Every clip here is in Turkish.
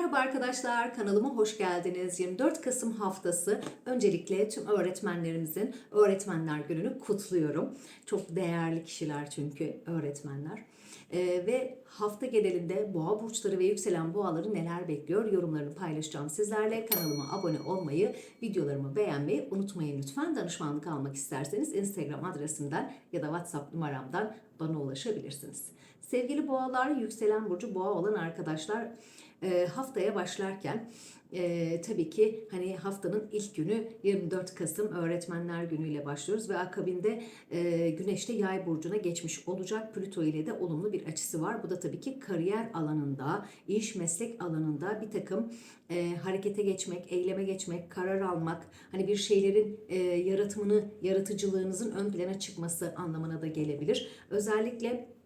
Merhaba arkadaşlar, kanalıma hoş geldiniz. 24 Kasım haftası öncelikle tüm öğretmenlerimizin Öğretmenler Günü'nü kutluyorum. Çok değerli kişiler çünkü öğretmenler. Ee, ve hafta genelinde boğa burçları ve yükselen boğaları neler bekliyor yorumlarını paylaşacağım sizlerle. Kanalıma abone olmayı, videolarımı beğenmeyi unutmayın lütfen. Danışmanlık almak isterseniz Instagram adresimden ya da WhatsApp numaramdan bana ulaşabilirsiniz. Sevgili boğalar, yükselen burcu boğa olan arkadaşlar e, haftaya başlarken e, tabii ki hani haftanın ilk günü 24 Kasım Öğretmenler Günü ile başlıyoruz ve akabinde e, Güneş de Yay burcuna geçmiş olacak. Plüto ile de olumlu bir açısı var. Bu da tabii ki kariyer alanında, iş meslek alanında bir takım e, harekete geçmek, eyleme geçmek, karar almak, hani bir şeylerin e, yaratımını, yaratıcılığınızın ön plana çıkması anlamına da gelebilir. Özellikle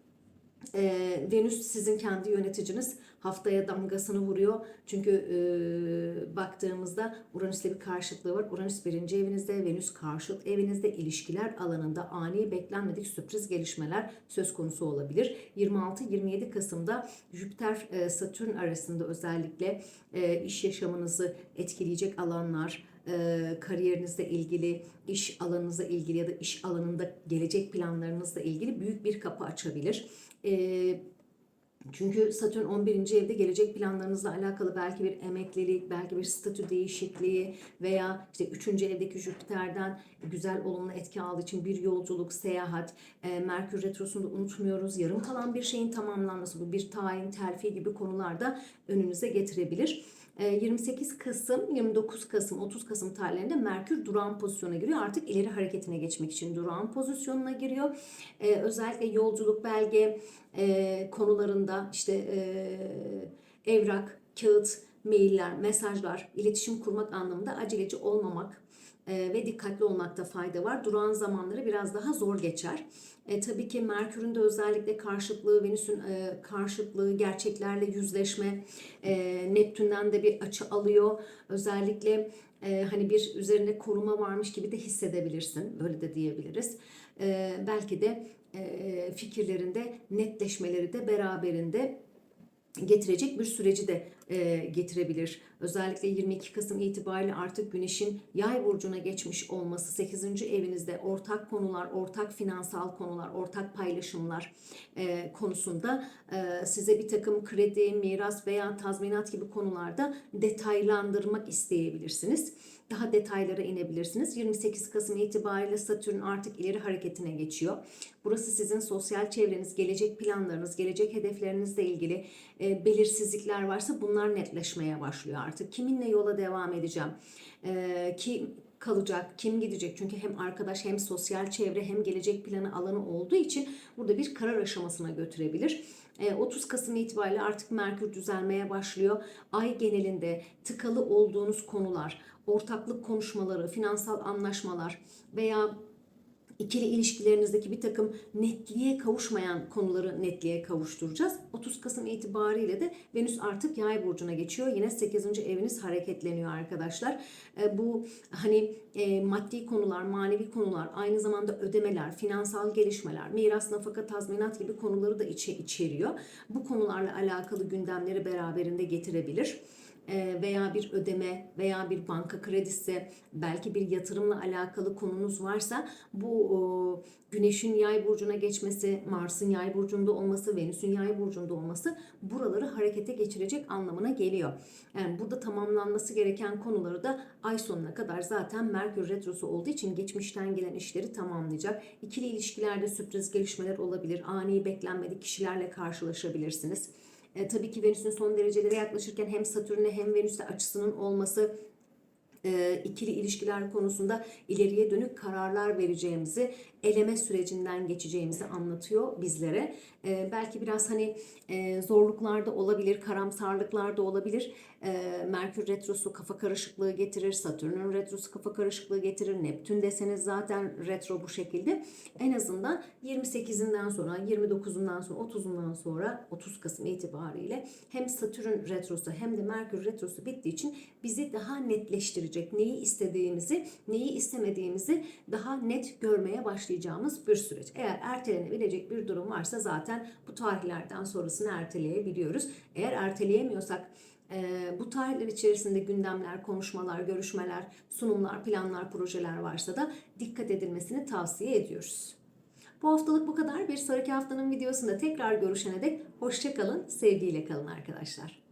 e, Venüs sizin kendi yöneticiniz haftaya damgasını vuruyor. Çünkü e, baktığımızda Uranüs'le bir karşıtlığı var. Uranüs birinci evinizde, Venüs karşıt evinizde ilişkiler alanında ani beklenmedik sürpriz gelişmeler söz konusu olabilir. 26-27 Kasım'da Jüpiter e, arasında özellikle e, iş yaşamınızı etkileyecek alanlar, e, kariyerinizle ilgili, iş alanınızla ilgili ya da iş alanında gelecek planlarınızla ilgili büyük bir kapı açabilir. E, çünkü Satürn 11. evde gelecek planlarınızla alakalı belki bir emeklilik, belki bir statü değişikliği veya işte 3. evdeki Jüpiter'den güzel olumlu etki aldığı için bir yolculuk, seyahat, e, Merkür Retrosu'nda unutmuyoruz. Yarım kalan bir şeyin tamamlanması, bu bir tayin, terfi gibi konularda önünüze getirebilir. 28 e, Kasım, 29 Kasım, 30 Kasım tarihlerinde Merkür durağan pozisyona giriyor. Artık ileri hareketine geçmek için durağan pozisyonuna giriyor. Ee, özellikle yolculuk, belge e, konularında işte e, evrak, kağıt, mailler, mesajlar, iletişim kurmak anlamında aceleci olmamak, ve dikkatli olmakta fayda var. Durağan zamanları biraz daha zor geçer. E, tabii ki Merkür'ün de özellikle karşıtlığı, Venüs'ün e, karşıtlığı, gerçeklerle yüzleşme, e, Neptün'den de bir açı alıyor. Özellikle e, hani bir üzerinde koruma varmış gibi de hissedebilirsin. Böyle de diyebiliriz. E, belki de e, fikirlerinde netleşmeleri de beraberinde getirecek bir süreci de e, getirebilir. Özellikle 22 Kasım itibariyle artık Güneş'in Yay burcuna geçmiş olması 8. evinizde ortak konular, ortak finansal konular, ortak paylaşımlar e, konusunda e, size bir takım kredi, miras veya tazminat gibi konularda detaylandırmak isteyebilirsiniz daha detaylara inebilirsiniz. 28 Kasım itibariyle Satürn artık ileri hareketine geçiyor. Burası sizin sosyal çevreniz, gelecek planlarınız, gelecek hedeflerinizle ilgili e, belirsizlikler varsa bunlar netleşmeye başlıyor artık. Kiminle yola devam edeceğim? E, ki kalacak, kim gidecek? Çünkü hem arkadaş hem sosyal çevre hem gelecek planı alanı olduğu için burada bir karar aşamasına götürebilir. 30 e, Kasım itibariyle artık Merkür düzelmeye başlıyor. Ay genelinde tıkalı olduğunuz konular, ortaklık konuşmaları, finansal anlaşmalar veya ikili ilişkilerinizdeki bir takım netliğe kavuşmayan konuları netliğe kavuşturacağız. 30 Kasım itibariyle de Venüs artık yay burcuna geçiyor. Yine 8. eviniz hareketleniyor arkadaşlar. E, bu hani e, maddi konular, manevi konular, aynı zamanda ödemeler, finansal gelişmeler, miras, nafaka, tazminat gibi konuları da içe içeriyor. Bu konularla alakalı gündemleri beraberinde getirebilir. Veya bir ödeme veya bir banka kredisi belki bir yatırımla alakalı konunuz varsa bu Güneş'in yay burcuna geçmesi, Mars'ın yay burcunda olması, Venüs'ün yay burcunda olması buraları harekete geçirecek anlamına geliyor. Yani burada tamamlanması gereken konuları da ay sonuna kadar zaten Merkür Retrosu olduğu için geçmişten gelen işleri tamamlayacak. İkili ilişkilerde sürpriz gelişmeler olabilir. Ani beklenmedik kişilerle karşılaşabilirsiniz. E, tabii ki Venüs'ün son derecelere yaklaşırken hem Satürn'e hem Venüs'e açısının olması e, ikili ilişkiler konusunda ileriye dönük kararlar vereceğimizi, eleme sürecinden geçeceğimizi anlatıyor bizlere. E, belki biraz hani e, zorluklar da olabilir, karamsarlıklar da olabilir. Merkür retrosu kafa karışıklığı getirir, Satürn'ün retrosu kafa karışıklığı getirir, Neptün deseniz zaten retro bu şekilde. En azından 28'inden sonra, 29'undan sonra, 30'undan sonra 30 Kasım itibariyle hem Satürn retrosu hem de Merkür retrosu bittiği için bizi daha netleştirecek. Neyi istediğimizi, neyi istemediğimizi daha net görmeye başlayacağız yaşayacağımız bir süreç. Eğer ertelenebilecek bir durum varsa zaten bu tarihlerden sonrasını erteleyebiliyoruz. Eğer erteleyemiyorsak e, bu tarihler içerisinde gündemler, konuşmalar, görüşmeler, sunumlar, planlar, projeler varsa da dikkat edilmesini tavsiye ediyoruz. Bu haftalık bu kadar. Bir sonraki haftanın videosunda tekrar görüşene dek hoşçakalın, sevgiyle kalın arkadaşlar.